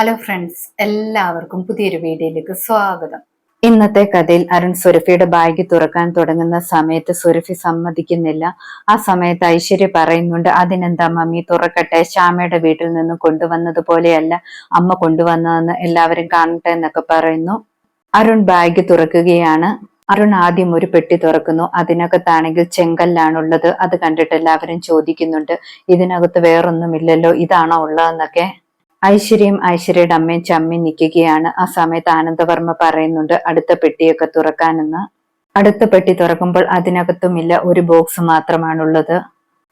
Hello friends എല്ലാവർക്കും പുതിയൊരു വീഡിയോയിലേക്ക് സ്വാഗതം. ഇന്നത്തെ കഥയിൽ അരുൺ സുരഫിയുടെ ബാഗ് തുറക്കാൻ തുടങ്ങുന്ന സമയത്ത് സുരഫി സമ്മതിക്കുന്നില്ല. ആ സമയത്ത് ഐശ്വര്യ പറയുന്നുണ്ട് അതിനെന്താ മമ്മി തുറക്കട്ടെ. ശ്യാമയുടെ വീട്ടിൽ നിന്ന് കൊണ്ടുവന്നത് പോലെയല്ല. അമ്മ കൊണ്ടുവന്നതെന്ന് എല്ലാവരും കാണട്ടെ എന്നൊക്കെ പറയുന്നു. അരുൺ ബാഗ് തുറക്കുകയാണ്. അരുൺ ആദ്യം ഒരു പെട്ടി തുറക്കുന്നു. അതിനകത്താണെങ്കിൽ ചെങ്കല്ലാണുള്ളത്. അത് കണ്ടിട്ട് എല്ലാവരും ചോദിക്കുന്നുണ്ട് ഇതിനകത്ത് വേറൊന്നുമില്ലല്ലോ. ഇതാണോ ഉള്ളതെന്നൊക്കെ? ഐശ്വര്യം ഐശ്വര്യയുടെ അമ്മയും ചമ്മി നിൽക്കുകയാണ്. ആ സമയത്ത് ആനന്ദവർമ്മ പറയുന്നുണ്ട് അടുത്ത പെട്ടിയൊക്കെ തുറക്കാനെന്ന്. അടുത്ത പെട്ടി തുറക്കുമ്പോൾ അതിനകത്തുമില്ല ഒരു ബോക്സ് മാത്രമാണുള്ളത്.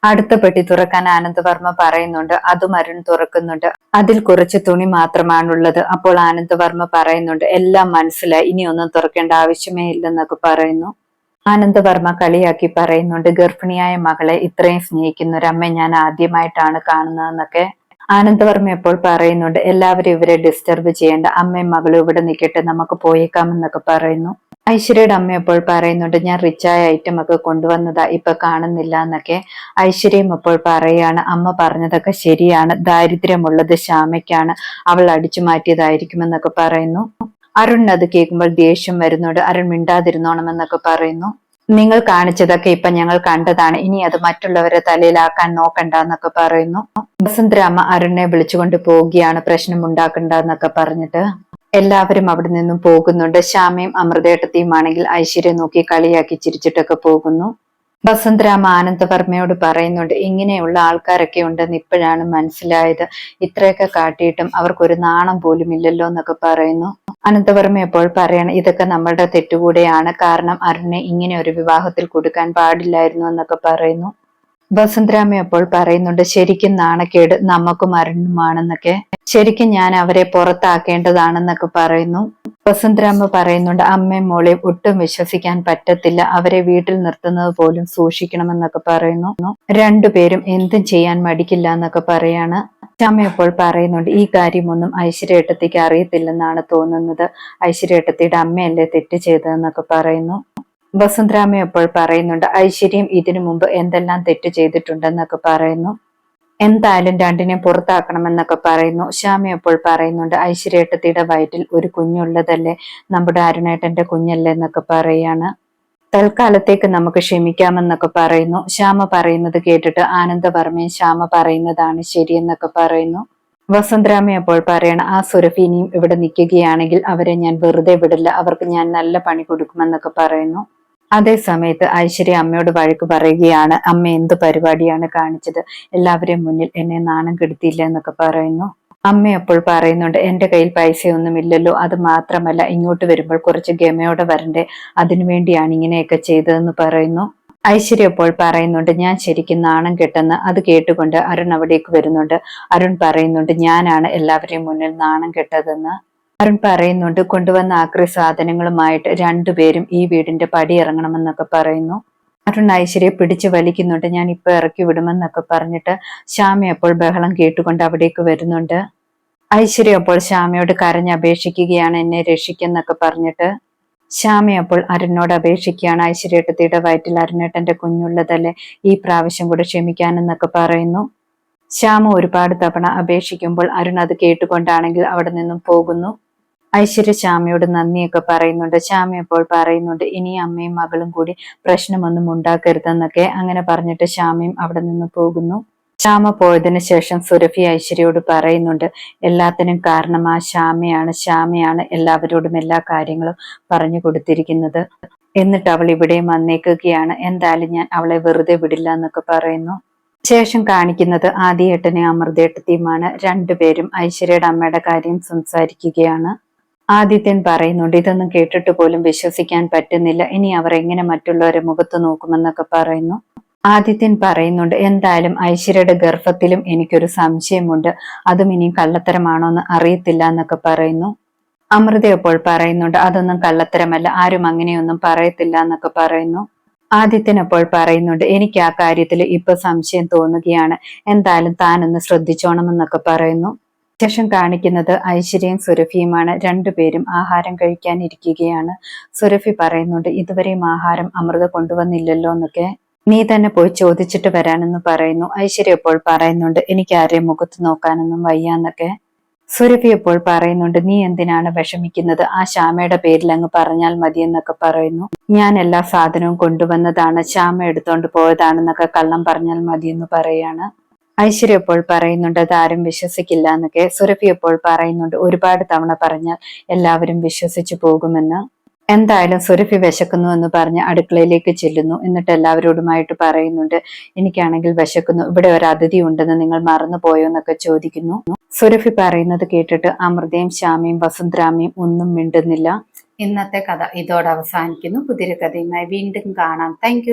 അടുത്ത പെട്ടി തുറക്കാൻ ആനന്ദവർമ്മ പറയുന്നുണ്ട് അതും അരുൺ തുറക്കുന്നുണ്ട്. അതിൽ കുറച്ച് തുണി മാത്രമാണുള്ളത്. അപ്പോൾ ആനന്ദവർമ്മ പറയുന്നുണ്ട് എല്ലാം മനസ്സിലായി. ഇനി ഒന്നും തുറക്കേണ്ട ആവശ്യമേ ഇല്ലെന്നൊക്കെ പറയുന്നു. ആനന്ദവർമ്മ കളിയാക്കി പറയുന്നുണ്ട് ഗർഭിണിയായ മകളെ ഇത്രയും സ്നേഹിക്കുന്ന ഒരു അമ്മ ഞാൻ ആദ്യമായിട്ടാണ് കാണുന്നതെന്നൊക്കെ. ആനന്ദവർമ്മ എപ്പോൾ പറയുന്നുണ്ട്? എല്ലാവരും ഇവരെ ഡിസ്റ്റർബ് ചെയ്യേണ്ട. അമ്മയും മകളും ഇവിടെ നിൽക്കട്ടെ നമുക്ക് പോയേക്കാം എന്നൊക്കെ പറയുന്നു. ഐശ്വര്യയുടെ അമ്മ എപ്പോൾ പറയുന്നുണ്ട്? ഞാൻ റിച്ചായ ഐറ്റം ഒക്കെ കൊണ്ടുവന്നതാ ഇപ്പൊ കാണുന്നില്ല എന്നൊക്കെ ഐശ്വര്യം അപ്പോൾ പറയാണ്. അമ്മ പറഞ്ഞതൊക്കെ ശരിയാണ് ദാരിദ്ര്യമുള്ളത് ശ്യാമയ്ക്കാണ്. അവൾ അടിച്ചു മാറ്റിയതായിരിക്കുമെന്നൊക്കെ പറയുന്നു. അരുൺ അത് കേൾക്കുമ്പോൾ ദേഷ്യം വരുന്നുണ്ട്. അരുൺ മിണ്ടാതിരുന്നോണം എന്നൊക്കെ പറയുന്നു. നിങ്ങൾ കാണിച്ചതൊക്കെ ഇപ്പൊ ഞങ്ങൾ കണ്ടതാണ്. ഇനി അത് മറ്റുള്ളവരെ തലയിലാക്കാൻ നോക്കണ്ട എന്നൊക്കെ പറയുന്നു. വസന്തരാമ അരുണിനെ വിളിച്ചുകൊണ്ട് പോവുകയാണ് പ്രശ്നം ഉണ്ടാക്കണ്ട എന്നൊക്കെ പറഞ്ഞിട്ട്. എല്ലാവരും അവിടെ നിന്നും പോകുന്നുണ്ട്. ശ്യാമയും അമൃതേട്ടത്തെയും ആണെങ്കിൽ ഐശ്വര്യം നോക്കി കളിയാക്കി ചിരിച്ചിട്ടൊക്കെ പോകുന്നു. വസന്തരാമ ആനന്ദവർമ്മയോട് പറയുന്നുണ്ട് ഇങ്ങനെയുള്ള ആൾക്കാരൊക്കെ ഉണ്ടെന്ന് ഇപ്പോഴാണ് മനസ്സിലായത്. ഇത്രയൊക്കെ കാട്ടിയിട്ടും അവർക്കൊരു നാണം പോലും ഇല്ലല്ലോ എന്നൊക്കെ പറയുന്നു. അനന്തവർമ്മ എപ്പോൾ പറയണം ഇതൊക്കെ നമ്മളുടെ തെറ്റുകൂടെയാണ്. കാരണം അരുണിനെ ഇങ്ങനെ ഒരു വിവാഹത്തിൽ കൊടുക്കാൻ പാടില്ലായിരുന്നു എന്നൊക്കെ പറയുന്നു. വസന്തരാമ അപ്പോൾ പറയുന്നുണ്ട് ശരിക്കും നാണക്കേട് നമുക്കും അരുണുമാണെന്നൊക്കെ ശരിക്കും ഞാൻ അവരെ പുറത്താക്കേണ്ടതാണെന്നൊക്കെ പറയുന്നു. വസന്തരാമ പറയുന്നുണ്ട് അമ്മയും മോളെയും ഒട്ടും വിശ്വസിക്കാൻ പറ്റത്തില്ല. അവരെ വീട്ടിൽ നിർത്തുന്നത് പോലും സൂക്ഷിക്കണമെന്നൊക്കെ പറയുന്നു. രണ്ടുപേരും എന്തും ചെയ്യാൻ മടിക്കില്ല എന്നൊക്കെ പറയാണ്. അമ്മ അപ്പോൾ പറയുന്നുണ്ട് ഈ കാര്യമൊന്നും ഐശ്വര്യേട്ടത്തിക്ക് അറിയത്തില്ലെന്നാണ് തോന്നുന്നത്. ഐശ്വര്യേട്ടത്തിയുടെ അമ്മയല്ലേ തെറ്റ് ചെയ്തതെന്നൊക്കെ പറയുന്നു. വസുന്ധരാമ അപ്പോൾ പറയുന്നുണ്ട് ഐശ്വര്യം ഇതിനു മുമ്പ് എന്തെല്ലാം തെറ്റ് ചെയ്തിട്ടുണ്ടെന്നൊക്കെ പറയുന്നു. എന്തായാലും രണ്ടിനെ പുറത്താക്കണമെന്നൊക്കെ പറയുന്നു. ശ്യാമി അപ്പോൾ പറയുന്നുണ്ട് ഐശ്വര്യേട്ടത്തിയുടെ വയറ്റിൽ ഒരു കുഞ്ഞുള്ളതല്ലേ? നമ്മുടെ അരുണേട്ടന്റെ കുഞ്ഞല്ലേ? എന്നൊക്കെ പറയാണ്. തൽക്കാലത്തേക്ക് നമുക്ക് ക്ഷമിക്കാമെന്നൊക്കെ പറയുന്നു. ശ്യാമ പറയുന്നത് കേട്ടിട്ട് ആനന്ദവർമ്മയും ശ്യാമ പറയുന്നതാണ് ശരിയെന്നൊക്കെ പറയുന്നു. വസന്തരാമ അപ്പോൾ പറയണം ആ സുരഫിനിയും ഇവിടെ നിൽക്കുകയാണെങ്കിൽ അവരെ ഞാൻ വെറുതെ വിടില്ല. അവർക്ക് ഞാൻ നല്ല പണി കൊടുക്കുമെന്നൊക്കെ പറയുന്നു. അതേ സമയത്ത് ഐശ്വര്യ അമ്മയോട് വഴക്ക് പറയുകയാണ് അമ്മ എന്ത് പരിപാടിയാണ് കാണിച്ചത്? എല്ലാവരെയും മുന്നിൽ എന്നെ നാണം കെടുത്തിയില്ല എന്നൊക്കെ പറയുന്നു. അമ്മ അപ്പോൾ പറയുന്നുണ്ട് എന്റെ കയ്യിൽ പൈസയൊന്നുമില്ലല്ലോ. അത് മാത്രമല്ല ഇങ്ങോട്ട് വരുമ്പോൾ കുറച്ച് ഗമയോടെ വരണ്ടേ. അതിനുവേണ്ടിയാണ് ഇങ്ങനെയൊക്കെ ചെയ്തതെന്ന് പറയുന്നു. ഐശ്വര്യ അപ്പോൾ പറയുന്നുണ്ട് ഞാൻ ശരിക്കും നാണം കെട്ടെന്ന്. അത് കേട്ടുകൊണ്ട് അരുൺ അവിടേക്ക് വരുന്നുണ്ട്. അരുൺ പറയുന്നുണ്ട് ഞാനാണ് എല്ലാവരെയും മുന്നിൽ നാണം കെട്ടതെന്ന്. അരുൺ പറയുന്നുണ്ട് കൊണ്ടുവന്ന ആക്രി സാധനങ്ങളുമായിട്ട് രണ്ടുപേരും ഈ വീടിന്റെ പടി ഇറങ്ങണമെന്നൊക്കെ പറയുന്നു. അരുൺ ഐശ്വര്യ പിടിച്ചു വലിക്കുന്നുണ്ട്. ഞാൻ ഇപ്പൊ ഇറക്കി വിടുമെന്നൊക്കെ പറഞ്ഞിട്ട് ശ്യാമ അപ്പോൾ ബഹളം കേട്ടുകൊണ്ട് അവിടേക്ക് വരുന്നുണ്ട്. ഐശ്വര്യ അപ്പോൾ ശ്യാമയോട് കരഞ്ഞപേക്ഷിക്കുകയാണ് എന്നെ രക്ഷിക്കെന്നൊക്കെ പറഞ്ഞിട്ട് ശ്യാമ അപ്പോൾ അരുണിനോട് അപേക്ഷിക്കുകയാണ്. ഐശ്വര്യേട്ടത്തിയുടെ വയറ്റിൽ അരുണേട്ടന്റെ കുഞ്ഞുള്ളതല്ലേ? ഈ പ്രാവശ്യം കൂടെ ക്ഷമിക്കാനെന്നൊക്കെ പറയുന്നു. ശ്യാമ ഒരുപാട് തവണ അപേക്ഷിക്കുമ്പോൾ അരുൺ അത് കേട്ടുകൊണ്ടാണെങ്കിൽ അവിടെ നിന്നും പോകുന്നു. ഐശ്വര്യ ശ്യാമയോട് നന്ദിയൊക്കെ പറയുന്നുണ്ട്. ശ്യാമ ഇപ്പോൾ പറയുന്നുണ്ട് ഇനി അമ്മയും മകളും കൂടി പ്രശ്നമൊന്നും ഉണ്ടാക്കരുതെന്നൊക്കെ അങ്ങനെ പറഞ്ഞിട്ട് ശ്യാമയും അവിടെ നിന്ന് പോകുന്നു. ശ്യാമ പോയതിന് ശേഷം സുരഭി ഐശ്വര്യയോട് പറയുന്നുണ്ട് എല്ലാത്തിനും കാരണം ആ ശ്യാമയാണ് ശ്യാമയാണ് എല്ലാവരോടും എല്ലാ കാര്യങ്ങളും പറഞ്ഞു കൊടുത്തിരിക്കുന്നത്. എന്നിട്ട് അവൾ ഇവിടെ വന്നേക്കുകയാണ്. എന്തായാലും ഞാൻ അവളെ വെറുതെ വിടില്ല എന്നൊക്കെ പറയുന്നു. ശേഷം കാണിക്കുന്നത് ആദ്യേട്ടനെ അമൃതേട്ടത്തെയുമാണ്. രണ്ടുപേരും ഐശ്വര്യയുടെ അമ്മയുടെ കാര്യം സംസാരിക്കുകയാണ്. ആദിത്യൻ പറയുന്നുണ്ട് ഇതൊന്നും കേട്ടിട്ട് പോലും വിശ്വസിക്കാൻ പറ്റുന്നില്ല. ഇനി അവർ എങ്ങനെ മറ്റുള്ളവരെ മുഖത്ത് നോക്കുമെന്നൊക്കെ പറയുന്നു. ആദിത്യൻ പറയുന്നുണ്ട് എന്തായാലും ഐശ്വര്യയുടെ ഗർഭത്തിലും എനിക്കൊരു സംശയമുണ്ട്. അതും ഇനി കള്ളത്തരമാണോ എന്ന് അറിയത്തില്ല എന്നൊക്കെ പറയുന്നു. അമൃത അപ്പോൾ പറയുന്നുണ്ട് അതൊന്നും കള്ളത്തരമല്ല. ആരും അങ്ങനെയൊന്നും പറയത്തില്ല എന്നൊക്കെ പറയുന്നു. ആദിത്യൻ അപ്പോൾ പറയുന്നുണ്ട് എനിക്ക് ആ കാര്യത്തിൽ ഇപ്പൊ സംശയം തോന്നുകയാണ്. എന്തായാലും താനൊന്ന് ശ്രദ്ധിച്ചോണമെന്നൊക്കെ പറയുന്നു. ശേഷം കാണിക്കുന്നത് ഐശ്വര്യയും സുരഭിയുമാണ്. രണ്ടുപേരും ആഹാരം കഴിക്കാൻ ഇരിക്കുകയാണ് സുരഭി പറയുന്നുണ്ട് ഇതുവരെയും ആഹാരം അമൃത കൊണ്ടുവന്നില്ലല്ലോ എന്നൊക്കെ. നീ തന്നെ പോയി ചോദിച്ചിട്ട് വരാനെന്ന് പറയുന്നു. ഐശ്വര്യ ഇപ്പോൾ പറയുന്നുണ്ട് എനിക്ക് ആരെയും മുഖത്ത് നോക്കാനൊന്നും വയ്യാന്നൊക്കെ സുരഭി ഇപ്പോൾ പറയുന്നുണ്ട് നീ എന്തിനാണ് വിഷമിക്കുന്നത്? ആ ശ്യാമയുടെ പേരിൽ അങ്ങ് പറഞ്ഞാൽ മതി എന്നൊക്കെ പറയുന്നു. ഞാൻ എല്ലാ സാധനവും കൊണ്ടുവന്നതാണ് ശ്യാമ എടുത്തോണ്ട് പോയതാണെന്നൊക്കെ കള്ളം പറഞ്ഞാൽ മതി എന്ന് പറയാണ്. ഐശ്വര്യ എപ്പോൾ പറയുന്നുണ്ട് അതാരും വിശ്വസിക്കില്ല എന്നൊക്കെ. സുരഭി എപ്പോൾ പറയുന്നുണ്ട് ഒരുപാട് തവണ പറഞ്ഞാൽ എല്ലാവരും വിശ്വസിച്ചു പോകുമെന്ന്. എന്തായാലും സുരഭി വിശക്കുന്നു എന്ന് പറഞ്ഞ് അടുക്കളയിലേക്ക് ചെല്ലുന്നു. എന്നിട്ട് എല്ലാവരോടുമായിട്ട് പറയുന്നുണ്ട് എനിക്കാണെങ്കിൽ വിശക്കുന്നു. ഇവിടെ ഒരു അതിഥി ഉണ്ടെന്ന് നിങ്ങൾ മറന്നു പോയോ എന്നൊക്കെ ചോദിക്കുന്നു. സുരഭി പറയുന്നത് കേട്ടിട്ട് അമൃതയും ശ്യാമയും വസുന്ധരാമയും ഒന്നും മിണ്ടുന്നില്ല. ഇന്നത്തെ കഥ ഇതോടെ അവസാനിക്കുന്നു. പുതിയൊരു കഥയുമായി വീണ്ടും കാണാം. താങ്ക്